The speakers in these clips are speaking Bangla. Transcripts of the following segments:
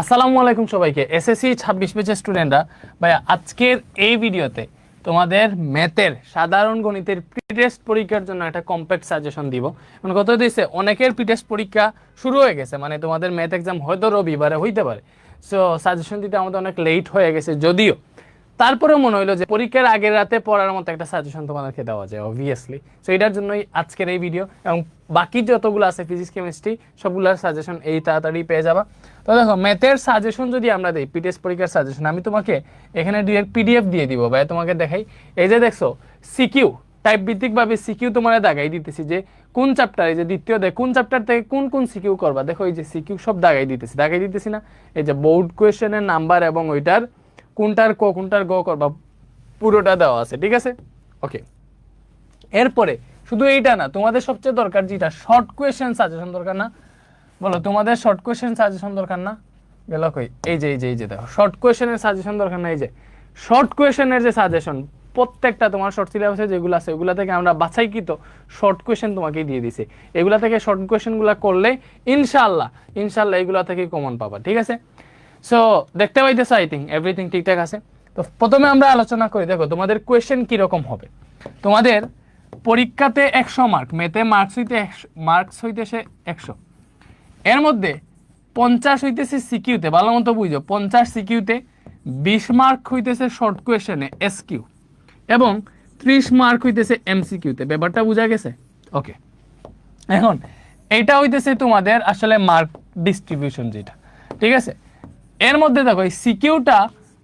আসসালামু আলাইকুম সবাইকে। এসএসসি ছাব্বিশ পেজের স্টুডেন্টরা, ভাই আজকের এই ভিডিওতে তোমাদের ম্যাথের সাধারণ গণিতের প্রিটেস্ট পরীক্ষার জন্য একটা কম্প্যাক্ট সাজেশন দিব। মানে কত দিয়েছে অনেকের প্রিটেস্ট পরীক্ষা শুরু হয়ে গেছে মানে তোমাদের ম্যাথ এক্সাম হয়তো রবিবারে হইতে পারে। সো সাজেশন দিতে আমাদের অনেক লেট হয়ে গেছে, যদিও তারপরে মনে হলো যে পরীক্ষার আগের রাতে পড়ার মতো একটা সাজেশন তোমাদেরকে দেওয়া যায় অবভিয়াসলি সো এটার জন্যই আজকের এই ভিডিও এবং বাকি যতগুলো আছে ফিজিক্স কেমিস্ট্রি সবগুলোর সাজেশন এই তাড়াতাড়ি পেয়ে যাবা। তো দেখো ম্যাথের সাজেশন যদি আমরা দিই পিটিএস পরীক্ষার সাজেশন আমি তোমাকে এখানে ডিরেক্ট পিডিএফ দিয়ে দিব, ভাই, তোমাকে দেখাই। এই যে দেখছ সিকিউ টাইপ ভিত্তিকভাবে সিকিউ তোমার দাগাই দিতেছি যে কোন চ্যাপ্টার এই যে দ্বিতীয় দেখ, কোন চ্যাপ্টার থেকে কোন কোন সিকিউ করবা? দেখো, এই যে সিকিউ সব দাগাই দিতেছি দাগাই দিতেছি না। এই যে বোর্ড কোয়েশ্চেনের নাম্বার এবং ওইটার কোনটার ক, কোনটার গ করবা পুরোটা দেওয়া আছে, ঠিক আছে? ওকে এরপরে, শুধু এইটা না, তোমাদের সবচেয়ে দরকার যেটা শর্ট কোয়েশ্চেন সাজেশন দরকার না। বলো, তোমাদের শর্ট কোয়েশ্চেন সাজেশন দরকার না? গেল কই? এই যে এই যে এই যে, দেখো শর্ট কোয়েশ্চেনের সাজেশন দরকার না, এই যে। শর্ট কোয়েশ্চেনের যে সাজেশন প্রত্যেকটা তোমার শর্ট সিলেবাসে যেগুলো আছে, ওগুলো থেকে আমরা বাছাইকৃত শর্ট কোয়েশ্চেন তোমাকে দিয়ে দিছি। এগুলা থেকে শর্ট কোয়েশ্চেনগুলো করলে, ইনশাআল্লাহ ইনশাআল্লাহ এগুলো থেকে কমন পাবা, ঠিক আছে? সো দেখতে পাইতেছো আই থিঙ্ক এভরিথিং ঠিকঠাক আছে। তো প্রথমে আমরা আলোচনা করি, দেখো, তোমাদের কোয়েশ্চেন কীরকম হবে? তোমাদের পরীক্ষাতে একশো মার্ক মেতে মার্কস হইতে মার্কস হইতেছে একশো। এর মধ্যে পঞ্চাশ হইতেছে সিকিউতে ভালো মতো বুঝো, পঞ্চাশ সিকিউতে বিশ মার্ক হইতেছে শর্ট কোয়েশনে এস কিউ এবং ত্রিশ মার্ক হইতেছে এমসিকিউতে ব্যাপারটা বোঝা গেছে? ওকে এখন এটা হইতেছে তোমাদের আসলে মার্ক ডিস্ট্রিবিউশন যেটা, ঠিক আছে? এর মধ্যে দেখো, এই সিকিউটা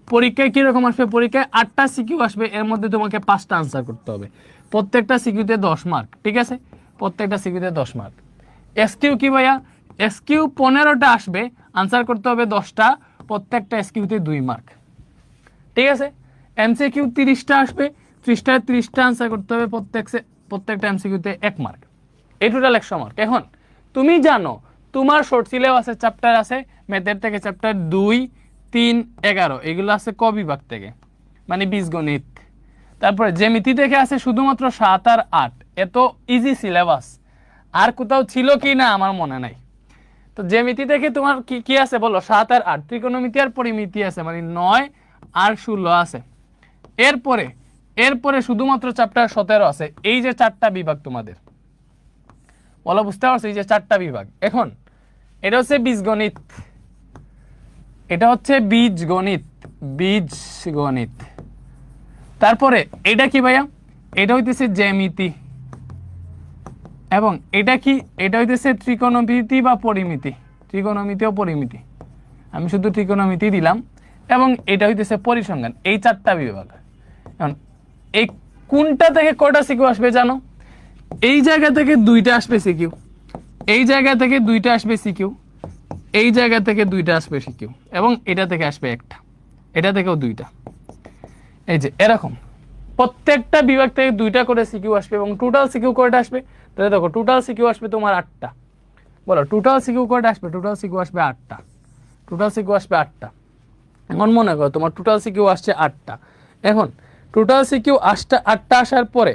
পরীক্ষায় কীরকম আসবে? পরীক্ষায় আটটা সিকিউ আসবে, এর মধ্যে তোমাকে পাঁচটা আনসার করতে হবে। প্রত্যেকটা সিকিউতে দশ মার্ক ঠিক আছে? প্রত্যেকটা সিকিউতে দশ মার্ক এসকিউ কি ভাইয়া? এসকিউ পনেরোটা আসবে আনসার করতে হবে দশটা, প্রত্যেকটা এসকিউতে দুই মার্ক ঠিক আছে? এমসিকিউ তিরিশটা আসবে ত্রিশটা তিরিশটা আনসার করতে হবে, প্রত্যেক প্রত্যেকটা এমসিকিউতে এক মার্ক এই টোটাল একশো মার্ক এখন, তুমি জানো তোমার শর্ট সিলেবাসের চ্যাপ্টার আছে ম্যাথের থেকে চ্যাপ্টার দুই, তিন, এগারো। এগুলো আছে ক বিভাগ থেকে মানে বীজগণিত। তারপরে জ্যামিতি থেকে আছে শুধুমাত্র সাত আর আট। এত ইজি সিলেবাস আর কোথাও ছিল কি না আমার মনে নাই। তো জ্যামিতি থেকে তোমার কি কি আছে বলো? সাত আর আট। ত্রিকোণমিতি আর পরিমিতি আছে মানে নয় আর ষোলো আছে। এরপরে এরপরে শুধুমাত্র চ্যাপ্টার সতেরো আছে। এই যে চারটা বিভাগ তোমাদের। বলো, বুঝতে পারছ? এই যে চারটা বিভাগ। এখন এটা হচ্ছে বীজগণিত। এটা হচ্ছে বীজগণিত বীজগণিত। তারপরে এটা কি ভাইয়া? এটা হইতেছে জ্যামিতি। এবং এটা কি? এটা হইতেছে ত্রিকোণমিতি বা পরিমিতি। ত্রিকোণমিতি ও পরিমিতি। আমি শুধু ত্রিকোণমিতি দিলাম। এবং এটা হইতেছে পরিসংখ্যান। এই চারটা বিভাগ। এখন, এই কোনটা থেকে কটা সিকিউ আসবে জানো? এই জায়গা থেকে দুইটা আসবে সিকিউ। এই জায়গা থেকে দুইটা আসবে সিকিউ এই জায়গা থেকে দুইটা আসবে সিকিউ এবং এটা থেকে আসবে একটা, এটা থেকেও দুইটা। এই যে, এরকম। প্রত্যেকটা বিভাগ থেকে দুইটা করে সিকিউ আসবে এবং টোটাল সিকিউ কয়টা আসবে। তাহলে দেখো টোটাল সিকিউ আসবে তোমার আটটা। বলো টোটাল সিকিউ কয়টা আসবে টোটাল সিকিউ আসবে আটটা। টোটাল সিকিউ আসবে আটটা। এখন মনে করো তোমার টোটাল সিকিউ আসছে আটটা। এখন টোটাল সিকিউ আটটা আটটা আসার পরে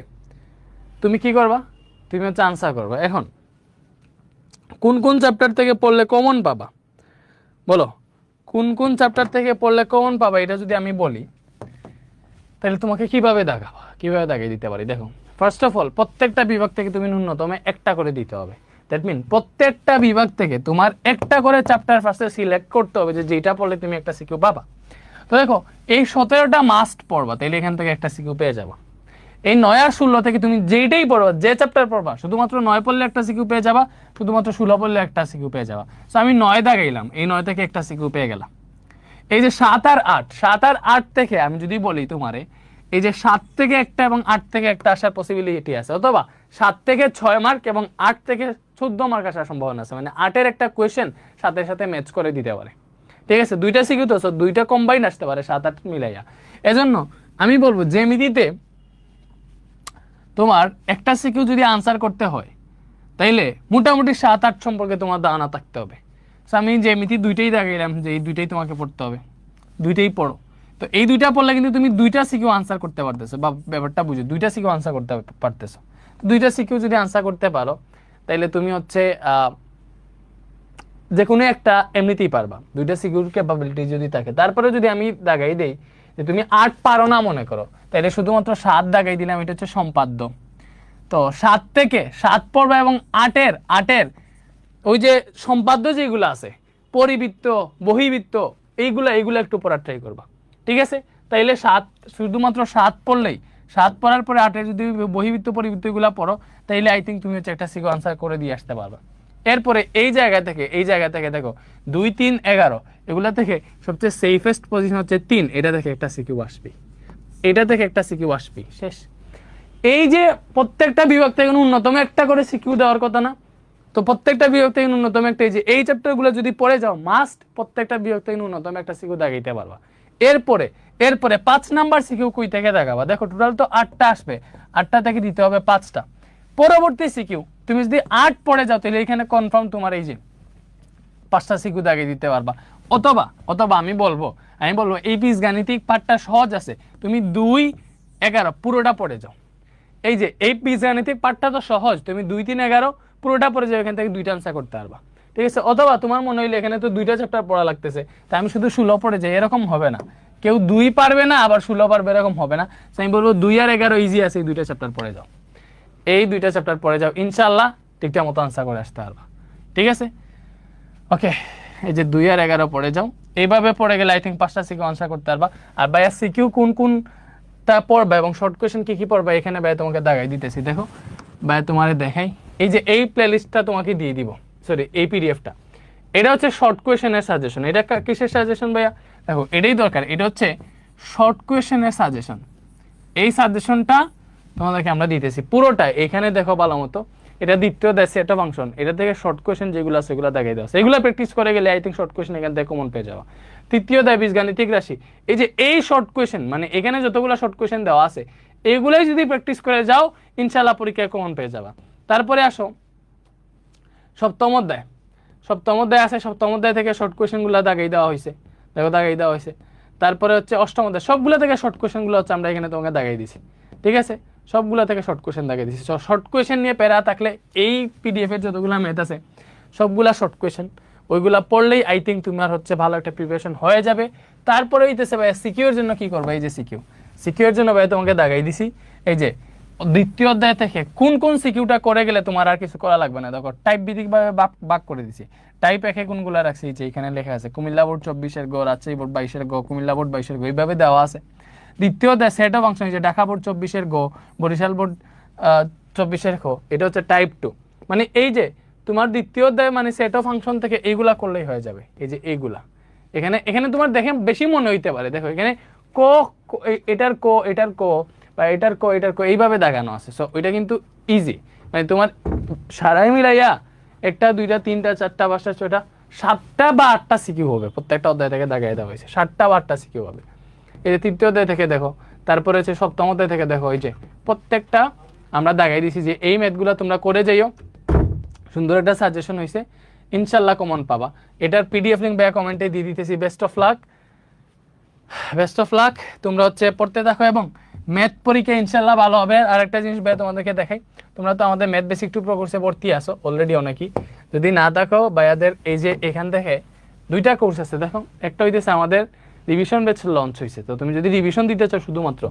তুমি কি করবা? তুমি হচ্ছে আনসার করবা। এখন কোন কোন চ্যাপ্টার থেকে পড়লে কমন পাবা? বলো, কোন কোন চ্যাপ্টার থেকে পড়লে কমন পাবা? এটা যদি আমি বলি, তাহলে তোমাকে কীভাবে দেখাবো? কীভাবে দেখিয়ে দিতে পারি? দেখো ফার্স্ট অফ অল প্রত্যেকটা বিভাগ থেকে তুমি ন্যূনতম একটা করে দিতে হবে। দ্যাট মিন প্রত্যেকটা বিভাগ থেকে তোমার একটা করে চ্যাপ্টার ফার্স্টে সিলেক্ট করতে হবে যে যেটা পড়লে তুমি একটা সিকিউ পাবা। তো দেখো, এই সতেরোটা মাস্ট পড়বা তাহলে এখান থেকে একটা সিকিউ পেয়ে যাবা। এই নয় আর ষোলো থেকে তুমি যেইটাই পড়বা যে চ্যাপ্টার পড়বা, শুধুমাত্র নয় পড়লে একটা সিকিউ পেয়ে যাবা, শুধুমাত্র ষোলো পড়লে একটা সিকিউ পেয়ে যাবা। সো আমি নয় দাগাইলাম, এই নয় থেকে একটা সিকিউ পেয়ে গেলাম। এই যে সাত আর আট, সাত আর আট থেকে আমি যদি বলি তোমারে, এই যে সাত থেকে একটা এবং আট থেকে একটা আসার পসিবিলিটি আছে, অথবা সাত থেকে ছয় মার্ক এবং আট থেকে চোদ্দ মার্ক আসার সম্ভাবনা আছে মানে আটের একটা কোয়েশ্চেন সাথে সাথে ম্যাচ করে দিতে পারে। ঠিক আছে? দুইটা সিকিউ তো দুইটা কম্বাইন আসতে পারে সাত আট মিলাইয়া। এজন্য আমি বলব, জ্যামিতিতে তোমার একটা সিকিউ যদি আনসার করতে হয়, তাইলে মোটামুটি সাত, আট সম্পর্কে তোমার ধারণা থাকতে হবে। So, আমি যে জ্যামিতি দুইটাই দেখাইলাম যে এই দুইটাই তোমাকে পড়তে হবে। দুইটাই পড়ো। তো এই দুইটা পড়লে কিন্তু তুমি দুইটা সিকিউ আনসার করতে পারতেছো, বা ব্যাপারটা বুঝো, দুইটা সিকিউ আনসার করতে পারতেছো। দুইটা সিকিউ যদি আনসার করতে পারো, তাইলে তুমি হচ্ছে যে কোনো একটা এমনিতেই পারবা। দুইটা সিকিউর ক্যাপাবিলিটি যদি থাকে। তারপরে যদি আমি দাগাই দেই যে তুমি আট পারো না মনে করো। তাহলে শুধুমাত্র সাত দাগাই দিলাম, এটা হচ্ছে সম্পাদ্য। তো সাত থেকে সাত পর্ব এবং আটের আটের ওই যে সম্পাদ্য যেগুলো আছে, পরিবৃত্ত, বহিবৃত্ত, এইগুলো এইগুলো একটু পড়ার ট্রাই করবা। ঠিক আছে? তাইলে সাত শুধুমাত্র সাত পড়লেই সাত পড়ার পরে আটের যদি বহিবৃত্ত পরিবৃত্তগুলো পড়ো, তাইলে আই থিঙ্ক তুমি হচ্ছে একটা সিকো আনসার করে দিয়ে আসতে পারবা। এরপরে এই জায়গা থেকে, এই জায়গা থেকে দেখো, দুই, তিন, এগারো এগুলা থেকে সবচেয়ে সেফেস্ট পজিশন হচ্ছে তিন। এটা থেকে একটা সিকিউ আসবি। এটা থেকে একটা সিকিউ আসবি। শেষ। এই যে প্রত্যেকটা বিভাগ থেকে ন্যূনতম একটা করে সিকিউ দেওয়ার কথা না। তো প্রত্যেকটা বিভাগ থেকে ন্যূনতম একটা। এই যে এই চ্যাপ্টারগুলো যদি পড়ে যাও মাস্ট প্রত্যেকটা বিভাগ থেকে ন্যূনতম একটা সিকিউ দেখাইতে পারবা। এরপরে এরপরে পাঁচ নাম্বার সিকিউ কই থেকে দেখাবা? দেখো টোটাল তো আটটা আসবে। আটটা থেকে দিতে হবে পাঁচটা। পরবর্তী সিকিউ তুমি যদি আট পড়ে যাও, তাহলে এখানে কনফার্ম তোমার এই যে পাঁচটা সিকিউ দাগিয়ে দিতে পারবা। অথবা অথবা আমি বলব আমি বলব, এই পিস গাণিতিক পাঠটা সহজ আছে। তুমি দুই এগারো, পুরোটা পড়ে যাও। এই যে, এই পিস গাণিতিক পাঠটা তো সহজ, তুমি দুই, তিন, এগারো, পুরোটা পড়ে যাও, এখান থেকে দুইটা আনসার করতে পারবা। ঠিক আছে? অথবা তোমার মনে হইলে এখানে তো দুইটা চ্যাপ্টার পড়া লাগতেছে, তা আমি শুধু ষোলো পড়ে যাই, এরকম হবে না। কেউ দুই পারবে না, আবার ষোলো পারবে, এরকম হবে না। আমি বলব দুই আর এগারো ইজি আছে, এই দুইটা চ্যাপ্টার পড়ে যাও। এই দুইটা চ্যাপ্টার পড়ে যাও ইনশাল্লাহ ঠিকঠাক মতো আনসার করে আসতে পারবা। ঠিক আছে? ওকে এই যে দুই আর এগারো পড়ে যাও। এইভাবে পড়ে গেলে আই থিঙ্ক পাঁচটা সিকিউ আনসার করতে পারবা। আর ভাইয়া সিকিউ কোন কোনটা পড়বা এবং শর্ট কোয়েশন কি কি পড়বা এখানে ভাইয়া তোমাকে দাগাই দিতেছি। দেখো, ভাইয়া তোমারে দেখাই। এই যে এই প্লেলিস্টটা তোমাকে দিয়ে দিব। সরি এই পিডিএফটা এটা হচ্ছে শর্ট কোয়েশনের সাজেশন এটা কিসের সাজেশন ভাইয়া? দেখো, এটাই দরকার। এটা হচ্ছে শর্ট কোয়েশনের সাজেশন এই সাজেশনটা তোমাদেরকে আমরা দিতেছি। পুরোটা এখানে দেখো ভালো মতো। এটা দ্বিতীয় দেয় সেট ফাংশন এটা থেকে শর্ট কোয়েশন যেগুলো আছে সেগুলো দেখাই দেওয়া। এগুলো প্র্যাকটিস করে গেলে আই থিঙ্ক শর্ট কোয়েশন এখান থেকে কমন পেয়ে যাওয়া তৃতীয় দেয় বীজগাণিতিক রাশি। এই যে এই শর্ট কোয়েশন মানে এখানে যতগুলো শর্ট কোয়েশন দেওয়া আছে, এগুলোই যদি প্র্যাকটিস করে যাও ইনশাল্লাহ পরীক্ষায় কমন পেয়ে যাবা। তারপরে আসো, সপ্তম অধ্যায়। সপ্তম অধ্যায় আছে, সপ্তম অধ্যায় থেকে শর্ট কোয়েশনগুলো দাগাই দেওয়া হয়েছে দেখো দাগাই দেওয়া হয়েছে তারপরে হচ্ছে অষ্টম অধ্যায়। সবগুলো থেকে শর্ট কোয়েশনগুলো হচ্ছে আমরা এখানে তোমাকে দাগাই দিছি। ঠিক আছে? সবগুলো থেকে শর্ট কোয়েশন দাগাই দিছি। শর্ট কোয়েশন নিয়ে প্যারা থাকলে এই পিডিএফ এর যতগুলো ম্যাথ আছে, সবগুলা শর্ট কোয়েশন ওইগুলা পড়লেই আই থিঙ্ক তোমার হচ্ছে ভালো একটা প্রিপারেশন হয়ে যাবে। তারপরে হইতেছে ভাই সিকিউর জন্য কি করবে? এই যে সিকিউ সিকিউর জন্য ভাই তোমাকে দাগাই দিছি। এই যে, দ্বিতীয় অধ্যায় থেকে কোন কোন সিকিউটা করে গেলে তোমার আর কিছু করা লাগবে না? দেখো টাইপ ভাগ ভাগ করে দিছি। টাইপ একে কোনগুলো রাখছি? যে এখানে লেখা আছে, কুমিল্লা বোর্ড চব্বিশের গো রাজশাহী বোর্ড বাইশের গো, কুমিল্লা বোর্ড বাইশের গো, এইভাবে দেওয়া আছে। দ্বিতীয় সেট অফ ফাংশন যে ঢাকা বোর্ড চব্বিশের গো, বরিশাল বোর্ড চব্বিশের গো এটা হচ্ছে টাইপ টু মানে এই যে তোমার দ্বিতীয় অধ্যায় মানে সেট অফ ফাংশন থেকে এইগুলা করলেই হয়ে যাবে। এই যে এইগুলা। এখানে এখানে তোমার দেখে বেশি মনে হইতে পারে। দেখো, এখানে কো এটার কো এটার কো, বা এটার কো এটার কো, এইভাবে দেখানো আছে। সো ওইটা কিন্তু ইজি মানে তোমার সারাই মিলাইয়া একটা, দুইটা, তিনটা, চারটা, পাঁচটা, ছয়টা, সাতটা বা আটটা সিকিউ হবে। প্রত্যেকটা অধ্যায় থেকে দেখাই দেওয়া হয়েছে সাতটা বা আটটা সিকিউ হবে। যে তৃতীয় অধ্যায় থেকে দেখো, তারপরে হচ্ছে সপ্তম অধ্যায় থেকে দেখো, এই যে প্রত্যেকটা আমরা দেখাই দিছি যে এই ম্যাথগুলো তোমরা করে যাইও। সুন্দর একটা সাজেশন হয়েছে ইনশাল্লাহ কমন পাবা। এটার পিডিএফ লিঙ্ক ব্যাক কমেন্টে দিয়ে দিতেছি best of luck best of luck তোমরা হচ্ছে পড়তে থাকো এবং ম্যাথ পরীক্ষা ইনশাল্লাহ ভালো হবে। আর একটা জিনিস ভাই তোমাদেরকে দেখাই, তোমরা তো আমাদের ম্যাথ বেসিক টু কোর্সে ভর্তি আসো অলরেডি অনেকই। যদি না দেখো ভাইয়াদের এই যে এখান থেকে দুইটা কোর্স আছে, দেখো, একটা হইতেছে আমাদের রিভিশন ব্যাচ লঞ্চ হয়েছে তো তুমি যদি রিভিশন দিতে চাও শুধুমাত্র,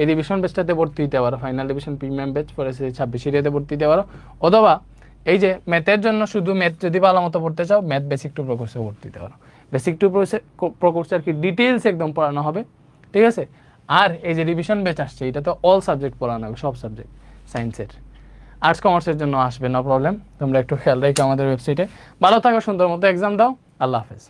এই রিভিশন ব্যাচটাতে ভর্তি দিতে পারো। ফাইনাল ডিভিশন প্রিমিয়াম ব্যাচ পরে সে ছাব্বিশ এরিয়াতে ভর্তি দিতে পারো। অথবা এই যে ম্যাথের জন্য শুধু ম্যাথ যদি ভালো মতো পড়তে চাও ম্যাথ বেসিক টু কোর্সে ভর্তি দিতে পারো। বেসিক টু কোর্সে আর কি ডিটেলস একদম পড়ানো হবে। ঠিক আছে? আর এই যে রিভিশন ব্যাচ আসছে, এটা তো অল সাবজেক্ট পড়ানো হবে, সব সাবজেক্ট সায়েন্সের আর্টস কমার্সের জন্য আসবে নো প্রবলেম তোমরা একটু খেয়াল রেখো আমাদের ওয়েবসাইটে ভালো থাকো, সুন্দর মতো এক্সাম দাও। আল্লাহ হাফেজ।